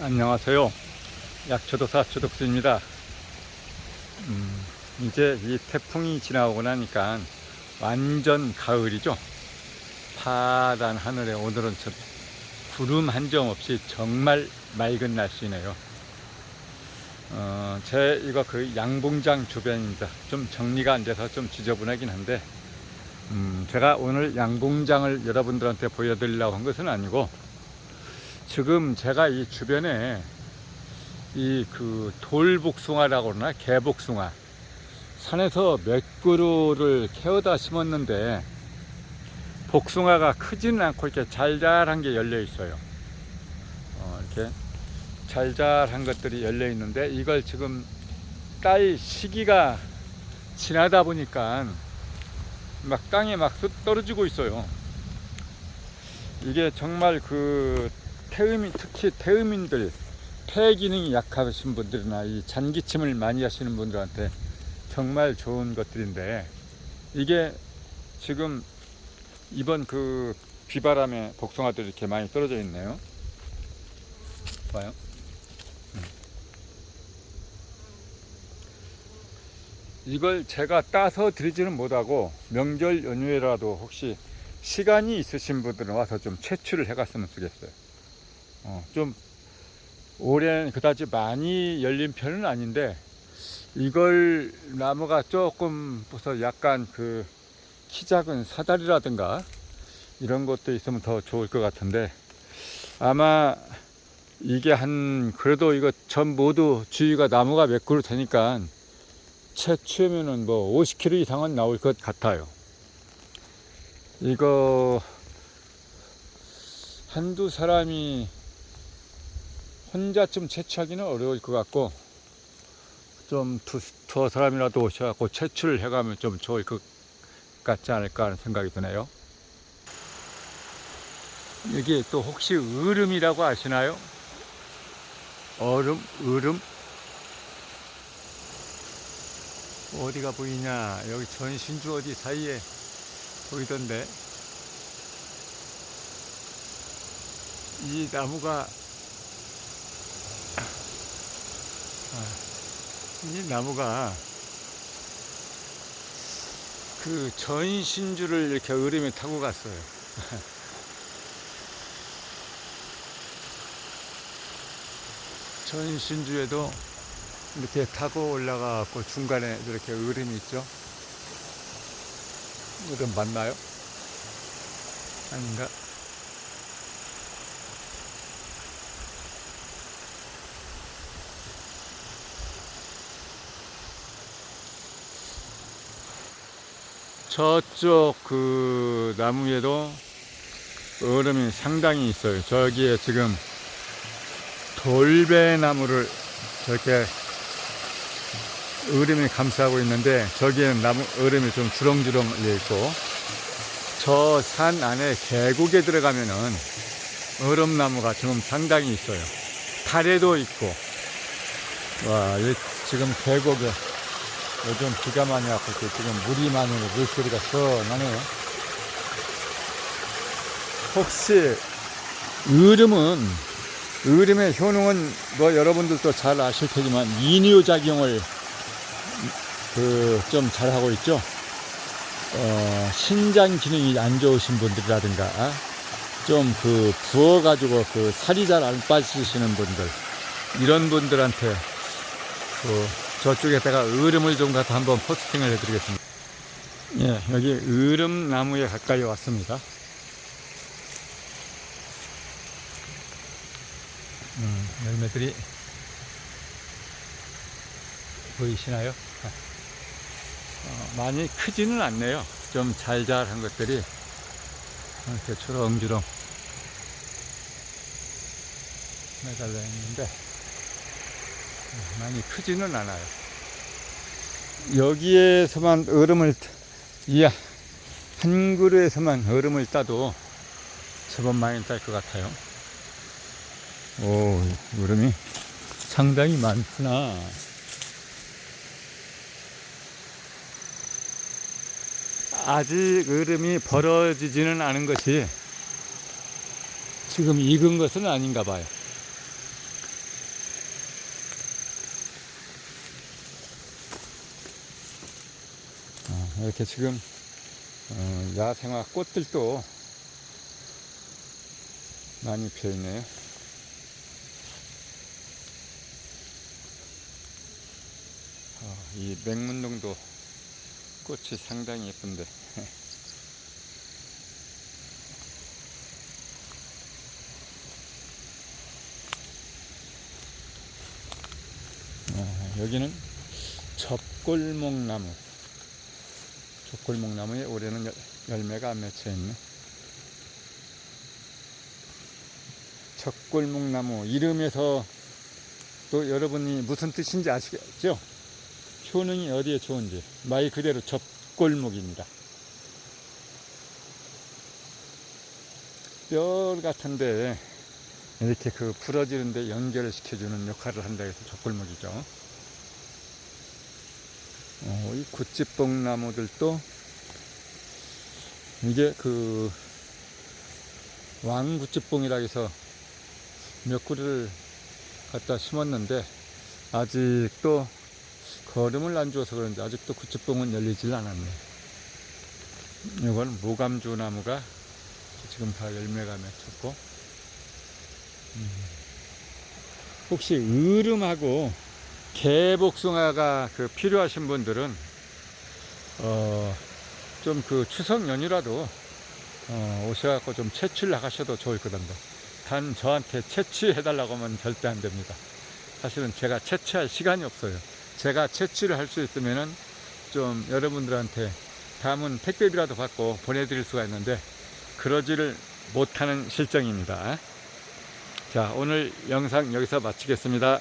안녕하세요. 약초도사 조덕수입니다. 음, 이제 이 태풍이 지나오고 나니까 완전 가을이죠. 파란 하늘에 오늘은 저 구름 한 점 없이 정말 맑은 날씨네요. 어, 제 이거 그 양봉장 주변입니다. 좀 정리가 안 돼서 좀 지저분하긴 한데, 음, 제가 오늘 양봉장을 여러분들한테 보여드리려고 한 것은 아니고, 지금 제가 이 주변에 이 그 돌복숭아라고 그러나 개복숭아 산에서 몇 그루를 캐어다 심었는데 복숭아가 크지는 않고 이렇게 잘잘한 게 열려 있어요. 어, 이렇게 잘잘한 것들이 열려 있는데 이걸 지금 딸 시기가 지나다 보니까 막 땅에 막쑥 떨어지고 있어요. 이게 정말 그 태음인 특히 태음인들 폐 기능이 약하신 분들이나 이 잔기침을 많이 하시는 분들한테 정말 좋은 것들인데 이게 지금 이번 그 비바람에 복숭아들이 이렇게 많이 떨어져 있네요. 봐요. 음. 이걸 제가 따서 드리지는 못하고 명절 연휴에라도 혹시 시간이 있으신 분들은 와서 좀 채취를 해갔으면 좋겠어요. 어, 좀 올해는 그다지 많이 열린 편은 아닌데 이걸 나무가 조금 벌써 약간 그 키 작은 사다리라든가 이런 것도 있으면 더 좋을 것 같은데 아마 이게 한 그래도 이거 전 모두 주위가 나무가 몇 그루 되니까 채취하면은 뭐 50kg 이상은 나올 것 같아요. 이거 한두 사람이 혼자쯤 채취하기는 어려울 것 같고 좀 두, 두 사람이라도 오셔갖고 채취를 해가면 좀 좋을 것 같지 않을까 하는 생각이 드네요. 여기 또 혹시 으름이라고 아시나요? 얼음, 으름? 어디가 보이냐? 여기 전신주 어디 사이에 보이던데. 이 나무가 이 나무가 그 전신주를 이렇게 으름에 타고 갔어요. 전신주에도 이렇게 타고 올라가고 중간에 이렇게 으름이 있죠. 으름 맞나요? 아닌가? 저쪽 그 나무에도 얼음이 상당히 있어요. 저기에 지금 돌배나무를 저렇게 얼음이 감싸고 있는데 저기에는 나무 얼음이 좀 주렁주렁 열려 있고 저 산 안에 계곡에 들어가면은 얼음나무가 지금 상당히 있어요. 달에도 있고 와, 이 지금 계곡에 요즘 비가 많이 이렇게 지금 물이 많이 오고 물소리가 시원하네요. 혹시 으름은 으름의 효능은 뭐 여러분들도 잘 아실 테지만 이뇨 작용을 그 좀 잘하고 있죠. 어, 신장 기능이 안 좋으신 분들이라든가 좀 그 부어가지고 그 살이 잘 안 빠지시는 분들 이런 분들한테 그 저쪽에다가 으름을 좀 갖다 한번 포스팅을 해드리겠습니다. 예, 여기 으름 나무에 가까이 왔습니다. 음, 열매들이 보이시나요? 어, 많이 크지는 않네요. 좀 잘잘한 것들이 이렇게 주렁주렁 매달려 있는데 많이 크지는 않아요. 여기에서만 얼음을 이한 그루에서만 얼음을 따도 제법 많이 딸 것 같아요. 오, 얼음이 상당히 많구나. 아직 얼음이 벌어지지는 않은 것이 지금 익은 것은 아닌가 봐요. 이렇게 지금 어, 야생화 꽃들도 많이 피어있네요. 어, 이 맹문동도 꽃이 상당히 예쁜데 어, 여기는 접골목나무 접골목나무에 올해는 열- 열매가 안 맺혀 있네 접골목나무 이름에서 또 여러분이 무슨 뜻인지 아시겠죠? 효능이 어디에 좋은지 말 그대로 접골목입니다. 뼈 같은데 이렇게 그 부러지는데 연결을 시켜주는 역할을 한다 해서 접골목이죠. 어, 이 구찌뽕 나무들도 이게 그 왕구찌뽕이라 해서 몇 그루를 갖다 심었는데 아직도 거름을 안 줘서 그런지 아직도 구찌뽕은 열리질 않았네. 이건 모감주 나무가 지금 다 열매가 맺혔고, 음. 혹시 으름하고 개복숭아가 그 필요하신 분들은 어, 좀 그 추석 연휴라도 어, 오셔갖고 좀 채취를 나가셔도 좋을 거던데. 단 저한테 채취해달라고 하면 절대 안 됩니다. 사실은 제가 채취할 시간이 없어요. 제가 채취를 할 수 있으면은 좀 여러분들한테 담은 택배비라도 받고 보내드릴 수가 있는데 그러지를 못하는 실정입니다. 자, 오늘 영상 여기서 마치겠습니다.